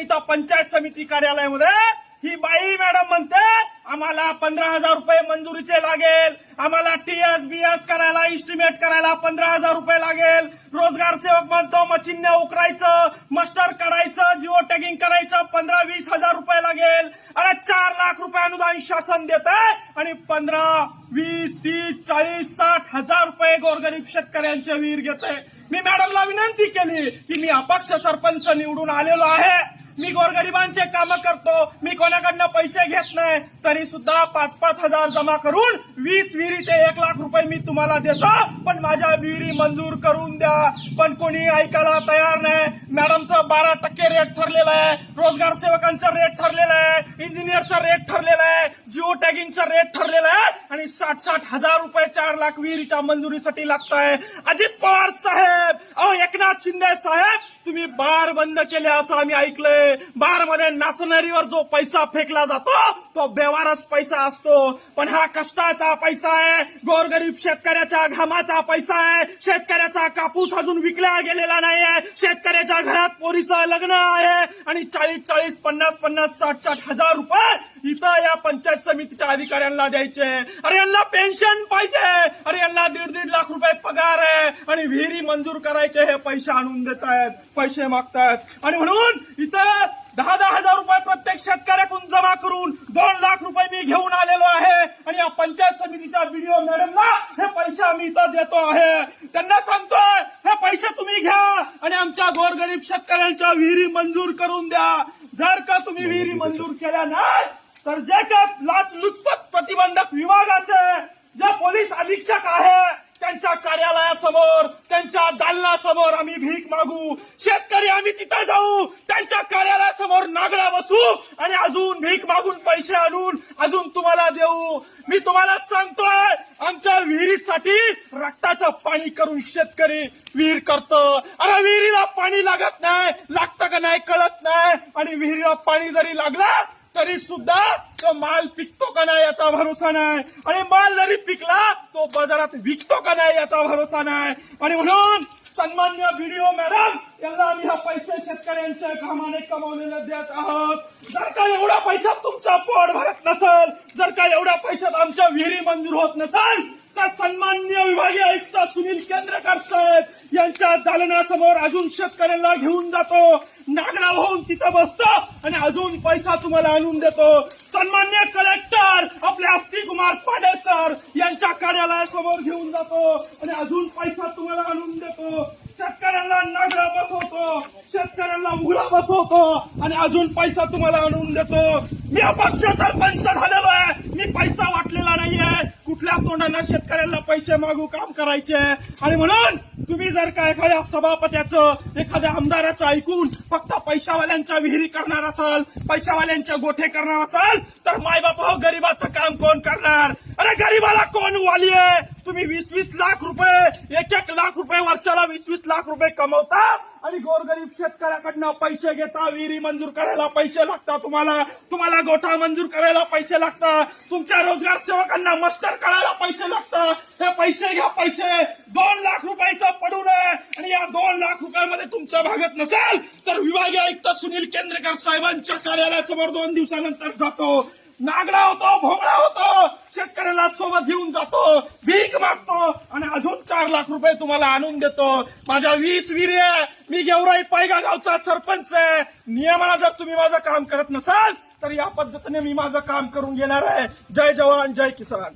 इथं पंचायत समिती कार्यालयामध्ये ही बाई मॅडम म्हणते आम्हाला पंधरा हजार रुपये मंजुरीचे लागेल. आम्हाला टीएस बीएस करायला इस्टिमेट करायला पंधरा हजार रुपये लागेल. रोजगार सेवक म्हणतो मशीनने उकरायचं मस्टर काढायचं जिओ टॅगिंग करायचं पंधरा वीस हजार रुपये लागेल. अरे चार लाख रुपये अनुदान शासन देत आहे आणि पंधरा वीस तीस चाळीस साठ हजार रुपये गोरगरीब शेतकऱ्यांचे वीर घेत आहे मी मॅडमला विनंती केली की मी अपक्ष सरपंच निवडून आलेलो आहे. मी गोरगरिबांचे काम करतो. मी कोणाकडनं पैसे घेत नाही तरी सुद्धा पाच पाच हजार जमा करून वीस विहिरीचे एक लाख रुपये मी तुम्हाला देतो. पण माझ्या विहिरी मंजूर करून द्या. पण कोणी ऐकायला तयार नाही. मॅडमचं बारा टक्के रेट ठरलेलं आहे. रोजगार सेवकांचा रेट ठरलेला आहे. इंजिनियरचा रेट ठरलेला आहे. जिओ टॅगिंगचा रेट ठरलेला आहे आणि साठ साठ हजार रुपये चार लाख विहिरीच्या मंजुरीसाठी लागत आहे अजित पवार साहेब अहो एकनाथ शिंदे साहेब तुम्ही बार बंद केले असं आम्ही ऐकलंय. बारमध्ये नाचणारीवर जो पैसा फेकला जातो तो बेवारस पैसा असतो. पण हा कष्टाचा पैसा आहे. गोरगरीब शेतकऱ्याच्या घामाचा पैसा आहे. शेतकऱ्याचा कापूस अजून विकला गेलेला नाहीये. शेतकऱ्याच्या घरात पोरीचं लग्न आहे. आणि चाळीस चाळीस पन्नास पन्नास साठ साठ हजार रुपये इथं या पंचायत समितीच्या अधिकाऱ्यांना द्यायचे. अरे यांना पेन्शन पाहिजे. अरे यांना दीड दीड लाख रुपये पगार आहे. आणि विहिरी मंजूर करायचे हे पैसे आणून देत आहेत. पैसे मागतायत. आणि म्हणून इथं दहा दहा हजार रुपये प्रत्येक शेतकऱ्याकडून जमा करून दोन लाख रुपये मी घेऊन आलेलो आहे. आणि या पंचायत समितीच्या व्हिडिओ मॅडमला हे पैसे आम्ही इथं देतो आहे. त्यांना सांगतोय हे पैसे तुम्ही घ्या आणि आमच्या गोरगरीब शेतकऱ्यांच्या विहिरी मंजूर करून द्या. जर का तुम्ही विहिरी मंजूर केल्या नाही तर जे काय लाच लुचपत प्रतिबंधक विभागाचे जे पोलीस अधीक्षक आहे त्यांच्या कार्यालयासमोर त्यांच्या दालनासमोर आम्ही भीक मागू. शेतकरी आम्ही तिथं जाऊ त्यांच्या कार्यालयासमोर नागडा बसू आणि अजून भीक मागून पैसे आणून अजून तुम्हाला देऊ. मी तुम्हाला सांगतोय आमच्या विहिरीसाठी रक्ताचं पाणी करून शेतकरी विहीर करतो. अरे विहिरीला पाणी लागत नाही लागतं का नाही कळत नाही. आणि विहिरीला पाणी जरी लागला तरी सुद्धा तो माल पिकतो का नाही याचा भरोसा नाही. आणि माल जरी पिकला तो बाजारात विकतो का नाही याचा भरोसा नाही. आणि म्हणून सन्मान्य व्हिडिओ मॅडम यांना आम्ही हा पैसे शेतकऱ्यांच्या कामाने कमावलेला देत आहोत. जर का एवढा पैसा तुमचा पोट भरत नसेल जर का एवढ्या पैशात आमच्या विहिरी मंजूर होत नसेल आयुक्त सन्मान्य विभागीय आयुक्त सुनील केंद्रकर साहेब यांच्या दालनासमोर अजून शेतकऱ्यांना घेऊन जातो. नागडा होऊन तिथं बसतो आणि अजून पैसा तुम्हाला आणून देतो. सन्मान्य कलेक्टर आपले अस्ती कुमार पाडे सर यांच्या कार्यालयासमोर घेऊन जातो आणि अजून पैसा तुम्हाला आणून देतो. शेतकऱ्यांना नागडा बसवतो. शेतकऱ्यांना उघडा बसवतो आणि अजून पैसा तुम्हाला आणून देतो. मी अपक्ष सरपंच झालेलो आहे. मी पैसा तोंडाला शेतकऱ्यांना पैसे मागू काम करायचे. आणि म्हणून तुम्ही जर का एखाद्या सभापत्याचं एखाद्या आमदाराचं ऐकून फक्त पैशावाल्यांच्या विहिरी करणार असाल पैशावाल्यांच्या गोठे करणार असाल तर मायबाप हो गरीबाचं काम कोण करणार? अरे गरीबाला कोण वाली आहे तुम्ही वीस वीस लाख रुपये एक एक लाख रुपये वर्षाला वीस वीस लाख रुपये कमवता? आणि गोरगरीब शेतकऱ्याकडनं पैसे घेता विहिरी मंजूर करायला पैसे लागतात तुम्हाला. तुम्हाला गोठा मंजूर करायला पैसे लागतात. तुमच्या रोजगार सेवकांना मस्टर करायला पैसे लागतात. हे पैसे घ्या पैसे. दोन लाख रुपये इथं पडू नये. आणि या दोन लाख रुपयामध्ये तुमच्या भागात नसेल तर विभागीय आयुक्त सुनील केंद्रेकर साहेबांच्या कार्यालयासमोर दोन दिवसानंतर जातो. नागडा होतो भोंगडा होतो. शेतकऱ्याला सोबत घेऊन जातो भीक मागतो आणि अजून चार लाख रुपये तुम्हाला आणून देतो. माझ्या वीस वीर आहे मी गेवराई पायगा गावचा सरपंच आहे. नियमाला जर तुम्ही माझं काम करत नसाल तर या पद्धतीने मी माझं काम करून घेणार आहे. जय जवान जय किसान.